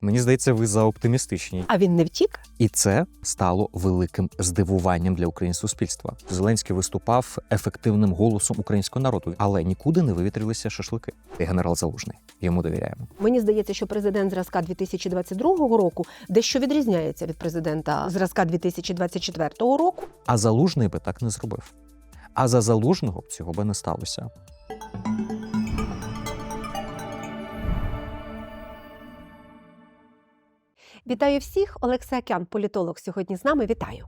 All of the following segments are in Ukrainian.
Мені здається, ви за оптимістичні. А він не втік? І це стало великим здивуванням для українського суспільства. Зеленський виступав ефективним голосом українського народу, але нікуди не вивітрилися шашлики. І генерал Залужний. Йому довіряємо. Мені здається, що президент зразка 2022 року дещо відрізняється від президента зразка 2024 року. А залужний би так не зробив. А за залужного б цього би не сталося. Вітаю всіх. Олексій Акян, політолог, сьогодні з нами. Вітаю.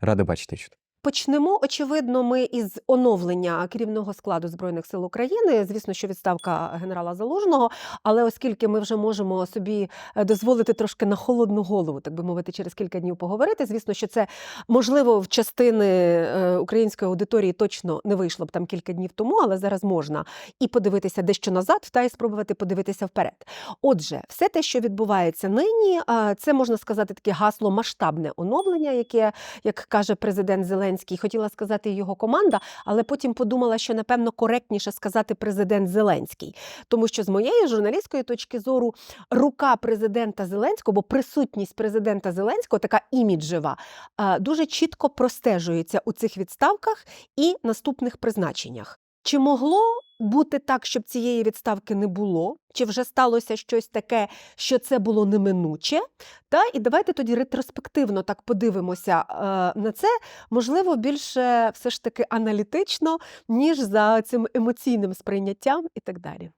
Рада бачити. Почнемо, очевидно, ми із оновлення керівного складу збройних сил України. Звісно, що відставка генерала Залужного. Але оскільки ми вже можемо собі е, дозволити трошки на холодну голову, так би мовити, через кілька днів поговорити. Звісно, що це можливо в частини е, української аудиторії точно не вийшло б там кілька днів тому, але зараз можна і подивитися дещо назад, та й спробувати подивитися вперед. Отже, все те, що відбувається нині, е, це можна сказати таке гасло масштабне оновлення, яке, як каже президент Зеленський, хотіла сказати його команда, але потім подумала, що напевно коректніше сказати президент Зеленський, тому що з моєї журналістської точки зору рука президента Зеленського, бо присутність президента Зеленського, така іміджева, е, дуже чітко простежується у цих відставках і наступних призначеннях. Чи могло бути так, щоб цієї відставки не було? Чи вже сталося щось таке, що це було неминуче? Та і давайте тоді ретроспективно так подивимося е, на це, можливо, більше все ж таки аналітично, ніж за цим емоційним сприйняттям і так далі.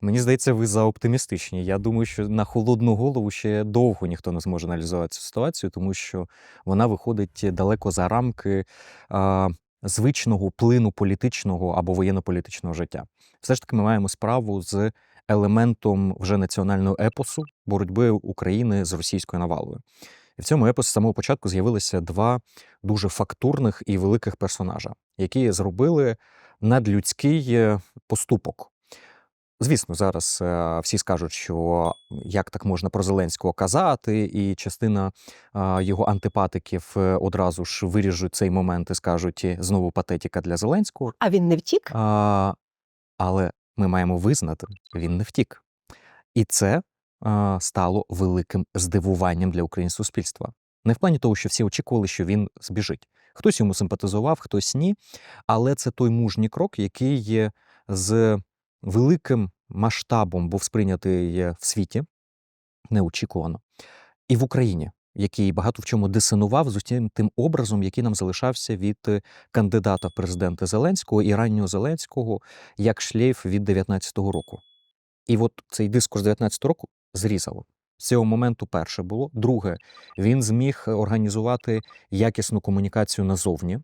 Мені здається, ви за оптимістичні. Я думаю, що на холодну голову ще довго ніхто не зможе аналізувати цю ситуацію, тому що вона виходить далеко за рамки а, звичного плину політичного або воєнно-політичного життя. Все ж таки, ми маємо справу з елементом вже національного епосу боротьби України з російською навалою. І в цьому епосі з самого початку з'явилися два дуже фактурних і великих персонажа, які зробили надлюдський е, поступок. Звісно, зараз е, всі скажуть, що як так можна про Зеленського казати, і частина його антипатиків е, одразу ж виріжуть цей момент і скажуть «Е, знову патетика для Зеленського. А він не втік? А, але ми маємо визнати, він не втік. І це а, стало великим здивуванням для українського суспільства. Не в плані того, що всі очікували, що він збіжить. Хтось йому симпатизував, хтось ні. Але це той мужній крок, який є з великим масштабом був сприйнятий в світі неочікувано. І в Україні, який багато в чому дисонував з усім тим образом, який нам залишався від е, кандидата в президенти Зеленського і раннього Зеленського як шлейф від 19-го року. І от цей дискурс 19-го року зрізало. З цього моменту перше було. Друге, він зміг організувати якісну комунікацію назовні.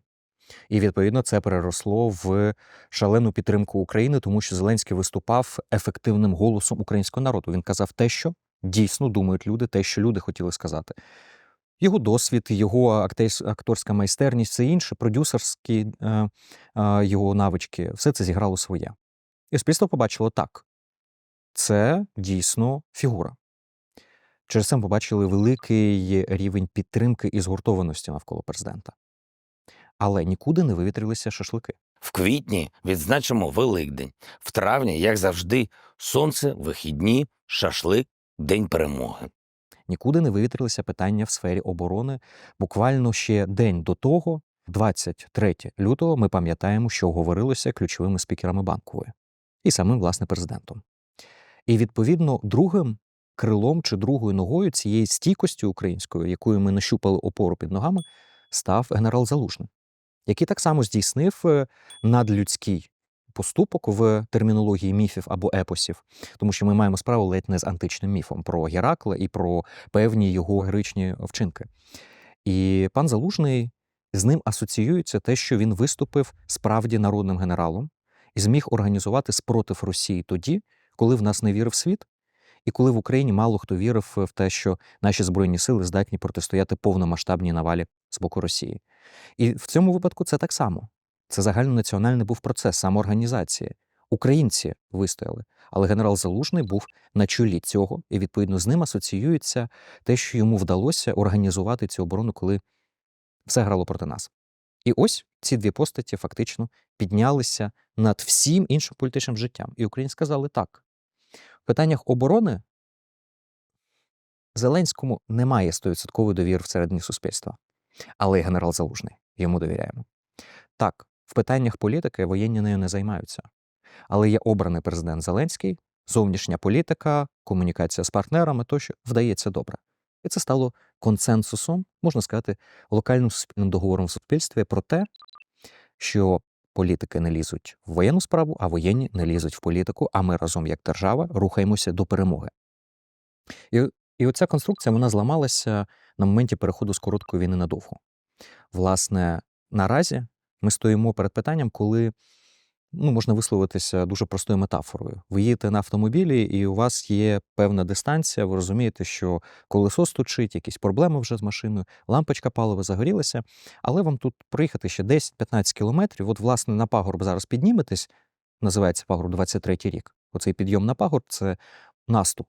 І відповідно це переросло в шалену підтримку України, тому що Зеленський виступав ефективним голосом українського народу. Він казав те, що дійсно думають люди, те, що люди хотіли сказати. Його досвід, його акторська майстерність, все інше, продюсерські е, е, його навички, все це зіграло своє. І суспільство побачило так. Це дійсно фігура. Через це ми побачили великий рівень підтримки і згуртованості навколо президента. Але нікуди не вивітрилися шашлики. В квітні відзначимо Великдень. В травні, як завжди, сонце, вихідні, шашлик, день перемоги. Нікуди не вивітрилися питання в сфері оборони. Буквально ще день до того, 23 лютого, ми пам'ятаємо, що говорилося ключовими спікерами банкової і самим власне президентом. І відповідно другим крилом чи другою ногою цієї стійкості української, якою ми нащупали опору під ногами, став генерал Залужний, який так само здійснив е, надлюдський поступок в термінології міфів або епосів, тому що ми маємо справу ледь не з античним міфом про Геракла і про певні його героїчні вчинки. І пан Залужний з ним асоціюється те, що він виступив справді народним генералом і зміг організувати спротив Росії тоді, коли в нас не вірив світ, і коли в Україні мало хто вірив в те, що наші збройні сили здатні протистояти повномасштабній навалі з боку Росії. І в цьому випадку це так само. Це загальнонаціональний був процес самоорганізації. Українці вистояли, але генерал Залужний був на чолі цього, і відповідно з ним асоціюється те, що йому вдалося організувати цю оборону, коли все грало проти нас. І ось ці дві постаті фактично піднялися над всім іншим політичним життям. І українці сказали так: в питаннях оборони Зеленському немає 100% довіри всередині суспільства. Але й генерал Залужний йому довіряємо. Так, в питаннях політики воєнні нею не займаються. Але є обраний президент Зеленський, зовнішня політика, комунікація з партнерами тощо вдається добре. І це стало консенсусом, можна сказати, локальним суспільним договором в суспільстві про те, що політики не лізуть в воєнну справу, а воєнні не лізуть в політику, а ми разом, як держава, рухаємося до перемоги. І, і оця конструкція вона зламалася на моменті переходу з короткої війни на довгу. Власне, наразі ми стоїмо перед питанням, коли ну, можна висловитися дуже простою метафорою. Ви їдете на автомобілі, і у вас є певна дистанція, ви розумієте, що колесо стучить, якісь проблеми вже з машиною, лампочка палива загорілася, але вам тут проїхати ще 10-15 кілометрів. От, власне, на пагорб зараз підніметесь, називається пагорб 23 рік. Оцей підйом на пагорб це наступ.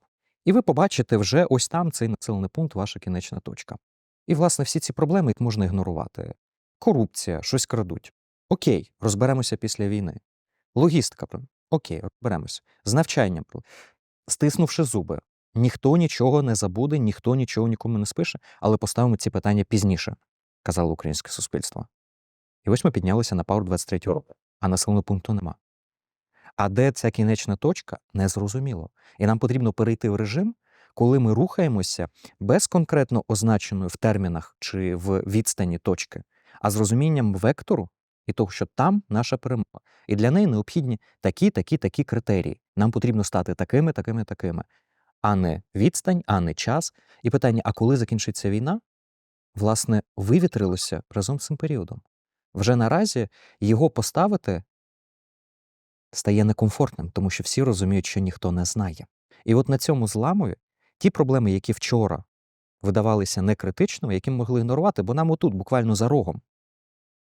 І ви побачите вже ось там цей населений пункт, ваша кінечна точка. І, власне, всі ці проблеми їх можна ігнорувати. Корупція, щось крадуть. Окей, розберемося після війни. Логістика, окей, розберемося. З навчанням, стиснувши зуби. Ніхто нічого не забуде, ніхто нічого нікому не спише, але поставимо ці питання пізніше, казало українське суспільство. І ось ми піднялися на пауер 23 року, а населеного пункту нема. А де ця кінечна точка, незрозуміло. І нам потрібно перейти в режим, коли ми рухаємося без конкретно означеної в термінах чи в відстані точки, а з розумінням вектору і того, що там наша перемога. І для неї необхідні такі, такі, такі критерії. Нам потрібно стати такими, такими, такими, а не відстань, а не час. І питання: а коли закінчиться війна? Власне, вивітрилося разом з цим періодом. Вже наразі його поставити стає некомфортним, тому що всі розуміють, що ніхто не знає. І от на цьому зламові ті проблеми, які вчора видавалися некритичними, які ми могли ігнорувати, бо нам отут, буквально за рогом.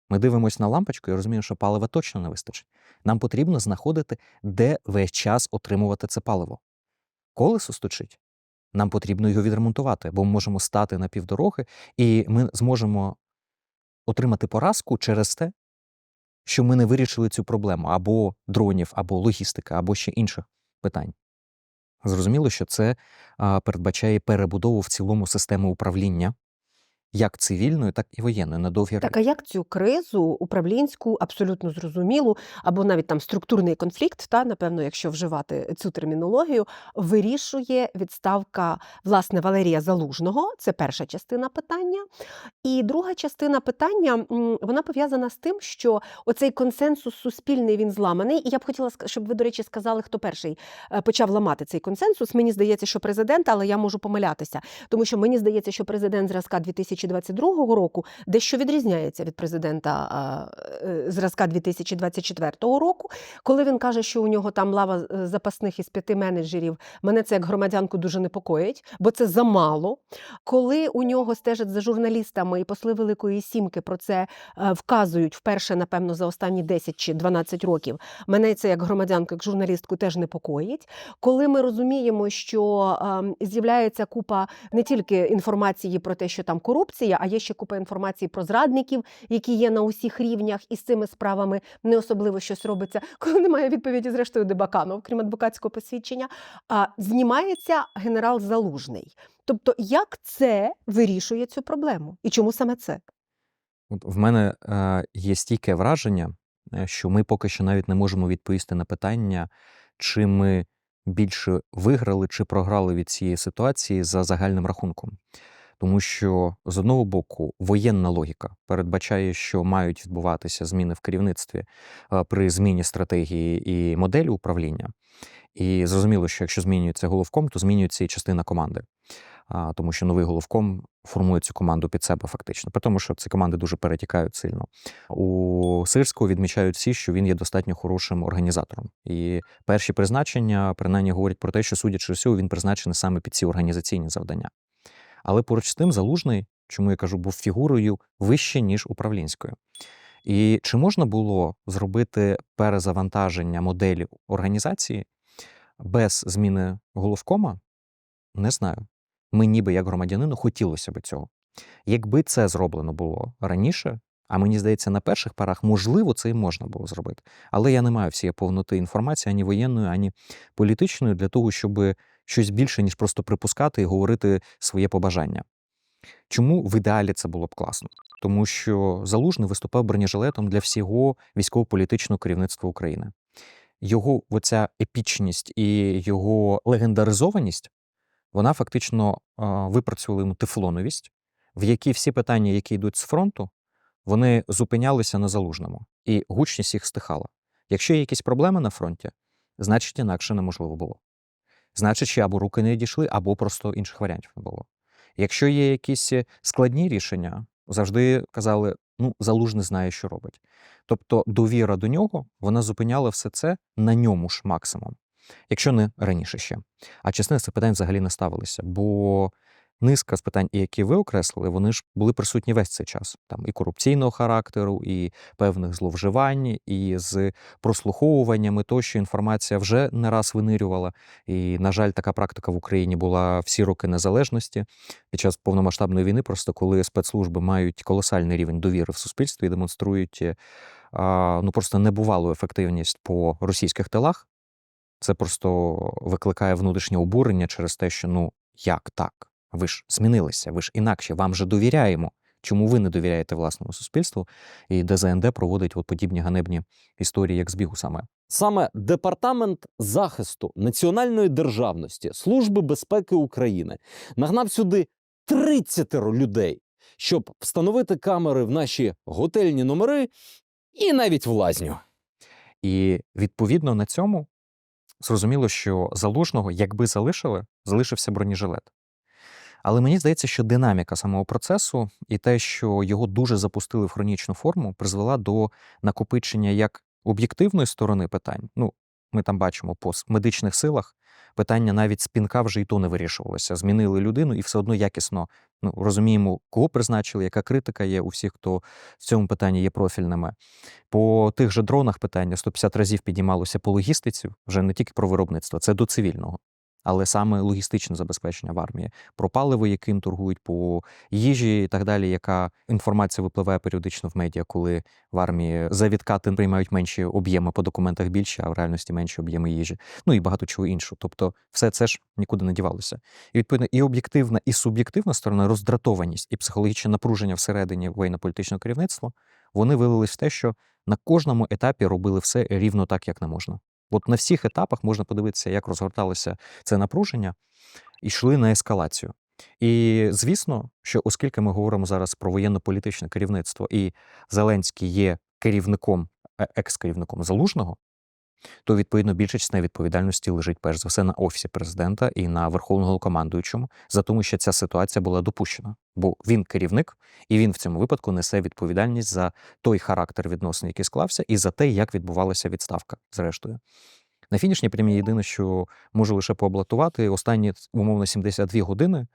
Ми дивимося на лампочку і розуміємо, що палива точно не вистачить. Нам потрібно знаходити, де весь час отримувати це паливо. Колесо стучить. Нам потрібно його відремонтувати, бо ми можемо стати на півдороги, і ми зможемо отримати поразку через те, що ми не вирішили цю проблему або дронів, або логістика, або ще інших питань. Зрозуміло, що це передбачає перебудову в цілому системи управління, як цивільної, так і воєнної на довгі Так, а як цю кризу управлінську, абсолютно зрозумілу, або навіть там структурний конфлікт, та напевно, якщо вживати цю термінологію, вирішує відставка власне Валерія Залужного? Це перша частина питання. І друга частина питання вона пов'язана з тим, що оцей консенсус суспільний він зламаний. І я б хотіла, щоб ви, до речі, сказали, хто перший е, почав ламати цей консенсус. Мені здається, що президент, але я можу помилятися, тому що мені здається, що президент зразка 2022 року дещо відрізняється від президента е, зразка 2024 року, коли він каже, що у нього там лава е, запасних із п'яти менеджерів. Мене це як громадянку дуже непокоїть, бо це замало. Коли у нього стежать за журналістами і посли Великої Сімки про це е, вказують вперше, напевно, за останні 10 чи 12 років. Мене це як громадянку, як журналістку теж непокоїть. Коли ми розуміємо, що ем, з'являється купа не тільки інформації про те, що там корупція, а є ще купа інформації про зрадників, які є на усіх рівнях, і з цими справами не особливо щось робиться, коли немає відповіді, зрештою, Дебаканов, крім адвокатського посвідчення. А знімається генерал Залужний. Тобто, як це вирішує цю проблему? І чому саме це? От в мене е, є стійке враження, е, що ми поки що навіть не можемо відповісти на питання, чи ми більше виграли чи програли від цієї ситуації за загальним рахунком. Тому що з одного боку воєнна логіка передбачає, що мають відбуватися зміни в керівництві е, при зміні стратегії і моделі управління. І зрозуміло, що якщо змінюється головком, то змінюється і частина команди. Тому що новий головком формує цю команду під себе фактично. При тому, що ці команди дуже перетікають сильно. У Сирського відмічають всі, що він є достатньо хорошим організатором. І перші призначення принаймні говорять про те, що судячи всього, він призначений саме під ці організаційні завдання. Але поруч з тим залужний, чому я кажу, був фігурою вище, ніж управлінською. І чи можна було зробити перезавантаження моделі організації без зміни головкома? Не знаю. Ми, ніби як громадянину, хотілося б цього. Якби це зроблено було раніше, а мені здається, на перших парах, можливо, це і можна було зробити. Але я не маю всієї повноти інформації ані воєнної, ані політичної для того, щоб щось більше, ніж просто припускати і говорити своє побажання. Чому в ідеалі це було б класно? Тому що Залужний виступав бронежилетом для всього військово-політичного керівництва України. Його оця епічність і його легендаризованість, вона фактично випрацювала йому тефлоновість, в якій всі питання, які йдуть з фронту, вони зупинялися на залужному, і гучність їх стихала. Якщо є якісь проблеми на фронті, значить інакше неможливо було. Значить, ще або руки не дійшли, або просто інших варіантів не було. Якщо є якісь е, складні рішення, завжди казали: ну, залужний знає, що робить. Тобто довіра до нього вона зупиняла все це на ньому ж максимум, якщо не раніше ще. А частина це питань взагалі не ставилися, бо низка з питань, які ви окреслили, вони ж були присутні весь цей час. Там і корупційного характеру, і певних зловживань, і з прослуховуваннями тощо інформація вже не раз винирювала. І, на жаль, така практика в Україні була всі роки незалежності під час повномасштабної війни, просто коли спецслужби мають колосальний рівень довіри в суспільстві і демонструють е, ну просто небувалу ефективність по російських тилах. Це просто викликає внутрішнє обурення через те, що ну як так? Ви ж змінилися, ви ж інакше, вам же довіряємо. Чому ви не довіряєте власному суспільству? І ДЗНД проводить от подібні ганебні історії, як збігу саме. Саме департамент захисту національної державності Служби безпеки України нагнав сюди 30 людей, щоб встановити камери в наші готельні номери і навіть в лазню. І відповідно на цьому зрозуміло, що залужного, якби залишили, залишився бронежилет. Але мені здається, що динаміка самого процесу і те, що його дуже запустили в хронічну форму, призвела до накопичення як об'єктивної сторони питань. Ну, ми там бачимо по медичних силах питання навіть з пінка вже і то не вирішувалося. Змінили людину і все одно якісно ну, розуміємо, кого призначили, яка критика є у всіх, хто в цьому питанні є профільними. По тих же дронах питання 150 разів піднімалося по логістиці, вже не тільки про виробництво, це до цивільного. Але саме логістичне забезпечення в армії, про паливо, яким торгують, по їжі і так далі, яка інформація випливає періодично в медіа, коли в армії за відкати приймають менші об'єми по документах більше, а в реальності менші об'єми їжі. Ну і багато чого іншого. Тобто, все це ж нікуди не дівалося. І відповідно, і об'єктивна, і суб'єктивна сторона, роздратованість і психологічне напруження всередині воєнно-політичного керівництва, вони вилились в те, що на кожному етапі робили все рівно так, як не можна. От на всіх етапах можна подивитися, як розгорталося це напруження, і йшли на ескалацію. І звісно, що оскільки ми говоримо зараз про воєнно-політичне керівництво, і Зеленський є керівником, е, екс-керівником залужного, то відповідно більша частина відповідальності лежить перш за все на офісі президента і на верховного командуючому за тому, що ця ситуація була допущена. Бо він керівник, і він в цьому випадку несе відповідальність за той характер відносин, який склався, і за те, як відбувалася відставка, зрештою. На фінішній прямі єдине, що можу лише пооблатувати останні умовно 72 години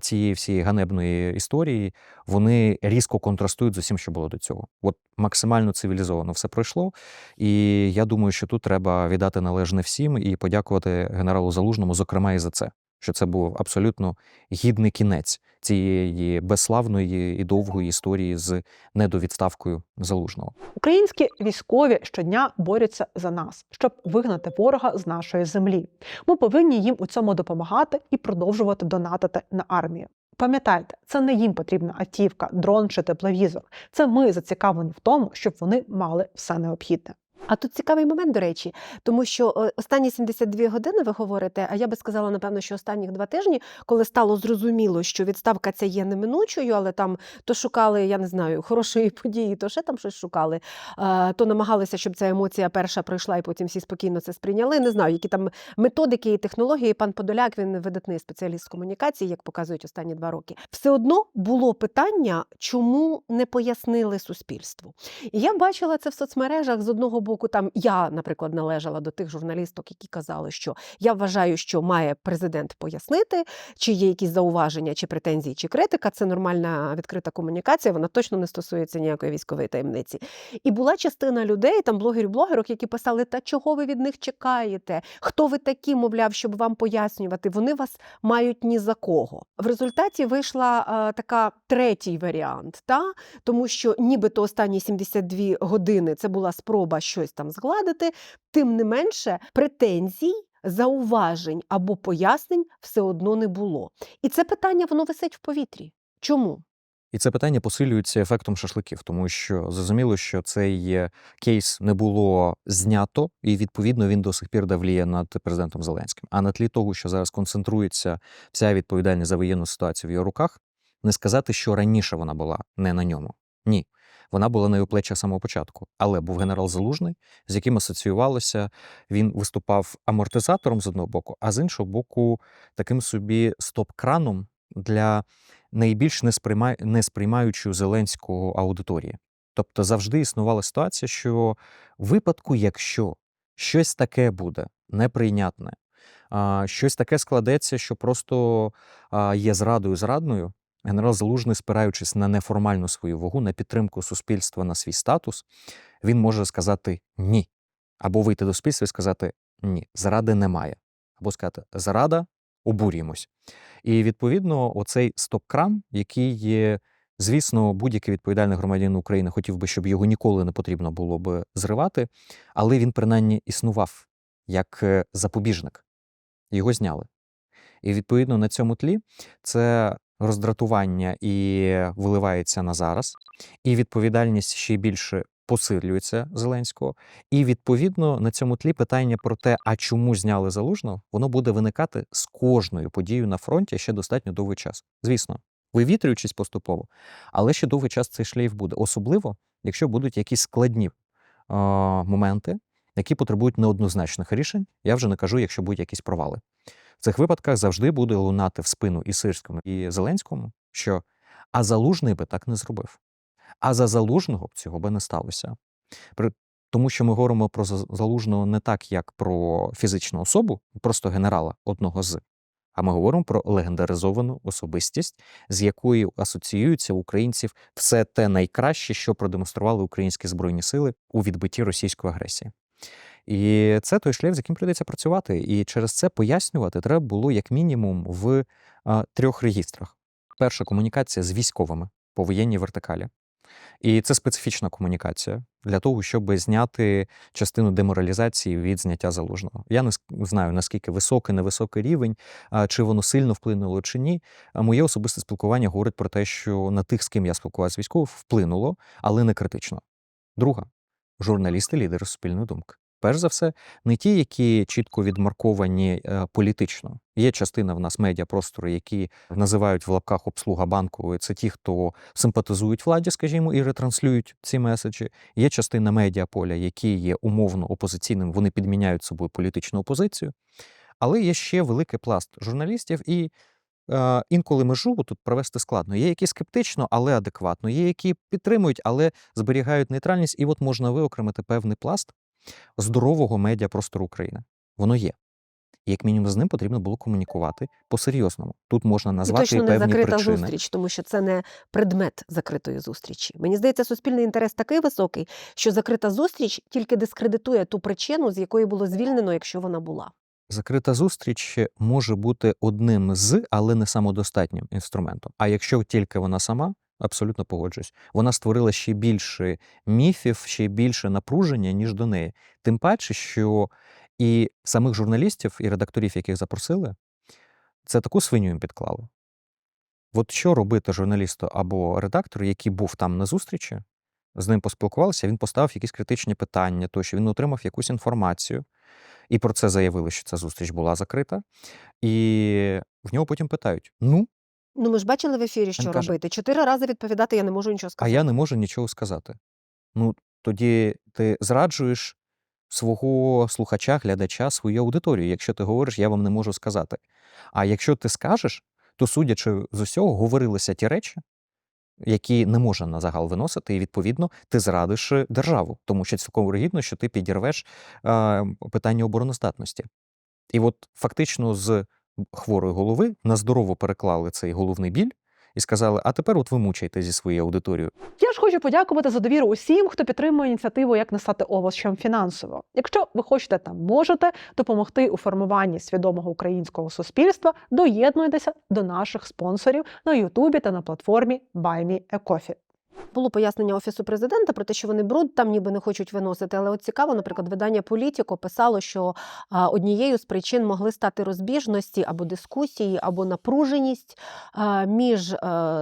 цієї всієї ганебної історії, вони різко контрастують з усім, що було до цього. От максимально цивілізовано все пройшло. І я думаю, що тут треба віддати належне всім і подякувати генералу Залужному, зокрема, і за це. Що це був абсолютно гідний кінець цієї безславної і довгої історії з недовідставкою залужного. Українські військові щодня борються за нас, щоб вигнати ворога з нашої землі. Ми повинні їм у цьому допомагати і продовжувати донатити на армію. Пам'ятайте, це не їм потрібна автівка, дрон чи тепловізор. Це ми зацікавлені в тому, щоб вони мали все необхідне. А тут цікавий момент, до речі, тому що е, останні 72 години ви говорите, а я би сказала, напевно, що останніх два тижні, коли стало зрозуміло, що відставка ця є неминучою, але там то шукали, я не знаю, хорошої події, то ще там щось шукали, е, то намагалися, щоб ця емоція перша пройшла, і потім всі спокійно це сприйняли. Не знаю, які там методики і технології. Пан Подоляк він видатний спеціаліст з комунікації, як показують останні два роки. Все одно було питання, чому не пояснили суспільству. І я бачила це в соцмережах з одного боку. Там я, наприклад, належала до тих журналісток, які казали, що я вважаю, що має президент пояснити, чи є якісь зауваження, чи претензії, чи критика. Це нормальна відкрита комунікація. Вона точно не стосується ніякої військової таємниці. І була частина людей, там блогерів, блогерок, які писали: Та чого ви від них чекаєте? Хто ви такі, мовляв, щоб вам пояснювати? Вони вас мають ні за кого. В результаті вийшла е, така третій варіант, та тому що нібито останні 72 години це була спроба щось там згладити. Тим не менше, претензій зауважень або пояснень все одно не було. І це питання воно висить в повітрі. Чому? І це питання посилюється ефектом шашликів, тому що зрозуміло, що цей е, кейс не було знято, і відповідно він до сих пір давліє над президентом Зеленським. А на тлі того, що зараз концентрується вся відповідальність за воєнну ситуацію в його руках, не сказати, що раніше вона була не на ньому. Ні. Вона була на його плечах самого початку. Але був генерал Залужний, з яким асоціювалося, він виступав амортизатором з одного боку, а з іншого боку, таким собі стоп-краном для найбільш не, сприймай, Зеленського аудиторії. Тобто завжди існувала ситуація, що в випадку, якщо щось таке буде неприйнятне, щось таке складеться, що просто є зрадою зрадною, генерал Залужний, спираючись на неформальну свою вагу, на підтримку суспільства, на свій статус, він може сказати ні. Або вийти до суспільства і сказати ні, зради немає. Або сказати зрада, обурюємось. І відповідно, оцей стоп-кран, який є, звісно, будь-який відповідальний громадянин України хотів би, щоб його ніколи не потрібно було би зривати, але він принаймні існував як е, запобіжник. Його зняли. І відповідно на цьому тлі це роздратування і виливається на зараз, і відповідальність ще більше посилюється Зеленського. І відповідно на цьому тлі питання про те, а чому зняли залужного, воно буде виникати з кожною подією на фронті ще достатньо довгий час. Звісно, вивітрюючись поступово, але ще довгий час цей шлейф буде, особливо якщо будуть якісь складні моменти, які потребують неоднозначних рішень. Я вже не кажу, якщо будуть якісь провали. В цих випадках завжди буде лунати в спину і Сирському, і Зеленському, що а залужний би так не зробив. А за залужного б цього би не сталося. Тому, що ми говоримо про За- залужного не так, як про фізичну особу, просто генерала одного з, а ми говоримо про легендаризовану особистість, з якою асоціюються українців все те найкраще, що продемонстрували українські збройні сили у відбитті російської агресії. І це той шлях, з яким прийдеться працювати. І через це пояснювати треба було як мінімум в а, трьох регістрах: перша комунікація з військовими по воєнній вертикалі. І це специфічна комунікація для того, щоб зняти частину деморалізації від зняття залужного. Я не знаю, наскільки високий, невисокий рівень, чи воно сильно вплинуло чи ні. Моє особисте спілкування говорить про те, що на тих, з ким я спілкувався з військових, вплинуло, але не критично. Друга журналісти, лідери суспільної думки. Перш за все, не ті, які чітко відмарковані е, політично. Є частина в нас медіапростору, які називають в лапках обслуга банку. Це ті, хто симпатизують владі, скажімо, і ретранслюють ці меседжі. Є частина медіаполя, які є умовно опозиційним, вони підміняють собою політичну опозицію. Але є ще великий пласт журналістів, і е, інколи межу тут провести складно. Є які скептично, але адекватно, є які підтримують, але зберігають нейтральність. І от можна виокремити певний пласт здорового медіапростору України. Воно є. І як мінімум з ним потрібно було комунікувати по-серйозному. Тут можна І назвати точно не закрита причини. зустріч, тому що це не предмет закритої зустрічі. Мені здається, суспільний інтерес такий високий, що закрита зустріч тільки дискредитує ту причину, з якої було звільнено, якщо вона була. Закрита зустріч може бути одним з, але не самодостатнім інструментом. А якщо тільки вона сама, абсолютно погоджуюсь, вона створила ще більше міфів, ще більше напруження, ніж до неї. Тим паче, що і самих журналістів, і редакторів, яких запросили, це таку свиню їм підклали. От що робити журналісту або редактору, який був там на зустрічі, з ним поспілкувалися, він поставив якісь критичні питання, то що він отримав якусь інформацію, і про це заявили, що ця зустріч була закрита. І в нього потім питають: ну, Ну, ми ж бачили в ефірі, що каже- робити. Чотири рази відповідати я не можу нічого а сказати. я не можу нічого сказати. Ну, тоді ти зраджуєш свого слухача, глядача, свою аудиторію. Якщо ти говориш, я вам не можу сказати. А якщо ти скажеш, то судячи з усього, говорилися ті речі, які не можна на загал виносити, і відповідно ти зрадиш е, державу, тому що цілком вирогідно, що ти підірвеш е, питання обороноздатності. І от фактично з хворої голови на здорово переклали цей головний біль і сказали: а тепер от ви мучайте зі своєю аудиторією. Я ж хочу подякувати за довіру усім, хто підтримує ініціативу як не стати овочем фінансово. Якщо ви хочете та можете допомогти у формуванні свідомого українського суспільства, доєднуйтеся до наших спонсорів на Ютубі та на платформі BuyMeACoffee. Було пояснення офісу президента про те, що вони бруд там ніби не хочуть виносити. Але от цікаво, наприклад, видання Політіко писало, що однією з причин могли стати розбіжності або дискусії, або напруженість між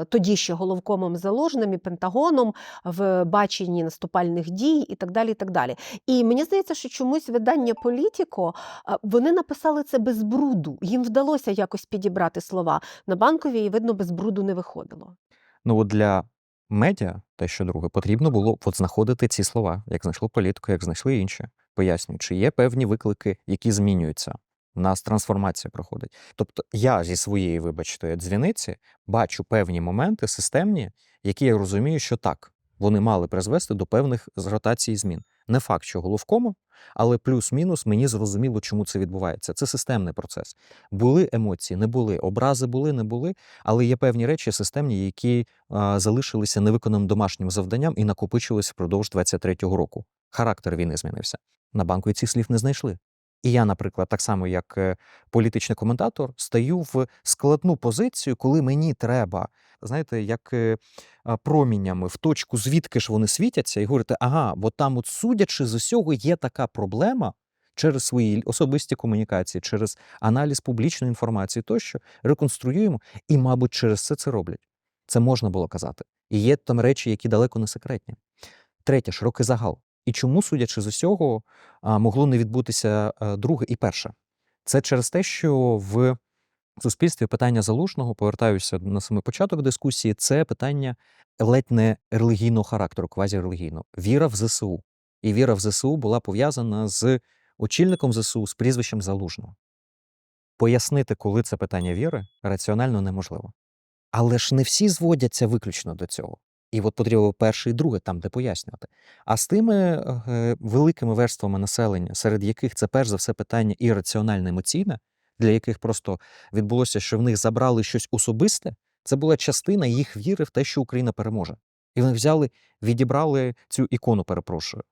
тоді ще головкомом Залужним і Пентагоном в баченні наступальних дій і так далі. І так далі. І мені здається, що чомусь видання Політіко вони написали це без бруду. Їм вдалося якось підібрати слова. На банковій, і видно, без бруду не виходило. Ну от для медіа, те, що друге, потрібно було от знаходити ці слова, як знайшло політику, як знайшли інші. Пояснюю, чи є певні виклики, які змінюються. У нас трансформація проходить. Тобто я зі своєї, вибачте, дзвіниці бачу певні моменти системні, які я розумію, що так, вони мали призвести до певних ротацій змін. Не факт, що головкому, але плюс-мінус мені зрозуміло, чому це відбувається. Це системний процес. Були емоції, не були, образи були, не були, але є певні речі системні, які а, залишилися невиконаним домашнім завданням і накопичились впродовж 23-го року. Характер війни змінився. На банку і цих слів не знайшли. І я, наприклад, так само як е, політичний коментатор, стаю в складну позицію, коли мені треба, знаєте, як е, а, промінями в точку, звідки ж вони світяться, і говорити, ага, бо там, от судячи з усього, є така проблема через свої особисті комунікації, через аналіз публічної інформації, тощо реконструюємо, і, мабуть, через це це роблять. Це можна було казати. І є там речі, які далеко не секретні. Третє, широкий загал. І чому, судячи з усього, могло не відбутися е, друге і перше? Це через те, що в суспільстві питання залужного, повертаюся на самий початок дискусії, це питання ледь не релігійного характеру, квазірелігійного. Віра в ЗСУ. І віра в ЗСУ була пов'язана з очільником ЗСУ з прізвищем Залужного. Пояснити, коли це питання віри, раціонально неможливо. Але ж не всі зводяться виключно до цього. І от потрібно перше і друге, там, де пояснювати. А з тими е, великими верствами населення, серед яких це перш за все питання і раціональне емоційне, для яких просто відбулося, що в них забрали щось особисте, це була частина їх віри в те, що Україна переможе. І вони взяли, відібрали цю ікону, перепрошую.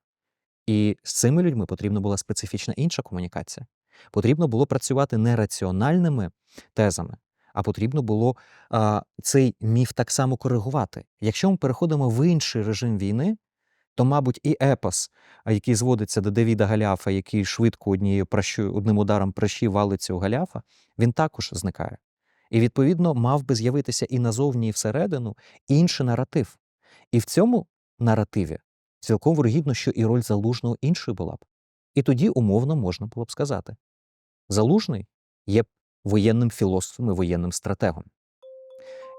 І з цими людьми потрібна була специфічна інша комунікація. Потрібно було працювати не раціональними тезами, а потрібно було а, цей міф так само коригувати. Якщо ми переходимо в інший режим війни, то, мабуть, і епос, який зводиться до Давіда Галяфа, який швидко однією пращу, одним ударом пращі валить цього Галяфа, він також зникає. І, відповідно, мав би з'явитися і назовні, і всередину інший наратив. І в цьому наративі цілком вирогідно, що і роль залужного іншою була б. І тоді умовно можна було б сказати: Залужний є воєнним філософом і воєнним стратегом.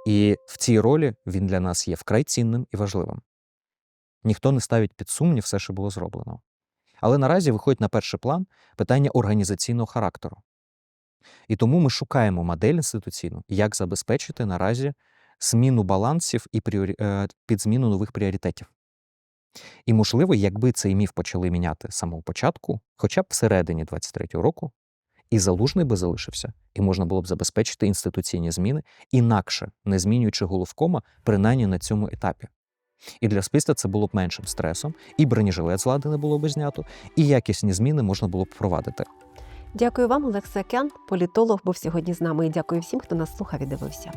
І в цій ролі він для нас є вкрай цінним і важливим. Ніхто не ставить під сумнів все, що було зроблено. Але наразі виходить на перший план питання організаційного характеру. І тому ми шукаємо модель інституційну, як забезпечити наразі зміну балансів і пріорі... е, під зміну нових пріоритетів. І, можливо, якби цей міф почали міняти з самого початку, хоча б всередині 23-го року, і залужний би залишився, і можна було б забезпечити інституційні зміни, інакше не змінюючи головкома, принаймні на цьому етапі. І для списта це було б меншим стресом, і бронежилет з лади не було б знято, і якісні зміни можна було б впровадити. Дякую вам, Олег Сакян, політолог, був сьогодні з нами. І дякую всім, хто нас слухав і дивився.